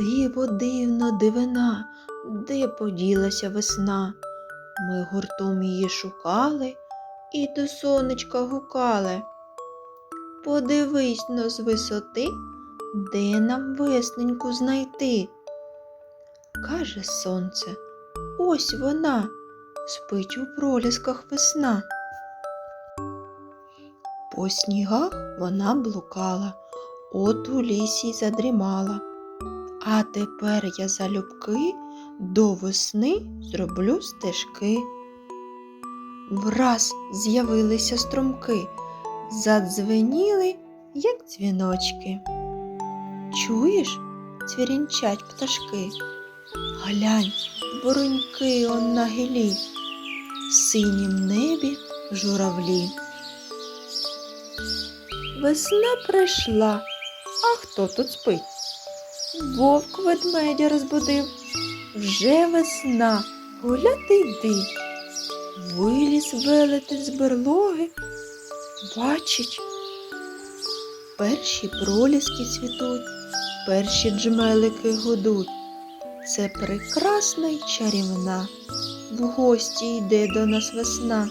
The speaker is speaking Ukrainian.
Диво дивно дивина, де поділася весна? Ми гуртом її шукали і до сонечка гукали. Подивись но з висоти, де нам весненьку знайти. Каже сонце, ось вона, спить у пролісках весна. По снігах вона блукала, от у лісі задрімала. А тепер я залюбки до весни зроблю стежки. Враз з'явилися струмки, задзвеніли, як дзвіночки. Чуєш, цвірінчать пташки? Глянь, вороньки он на гілі, в синім небі журавлі. Весна прийшла, а хто тут спить? Вовк ведмедя розбудив. Вже весна, гуляти йди. Виліз велетень з берлоги, бачить. Перші проліски цвітуть, перші джмелики гудуть. Це прекрасна й чарівна. В гості йде до нас весна.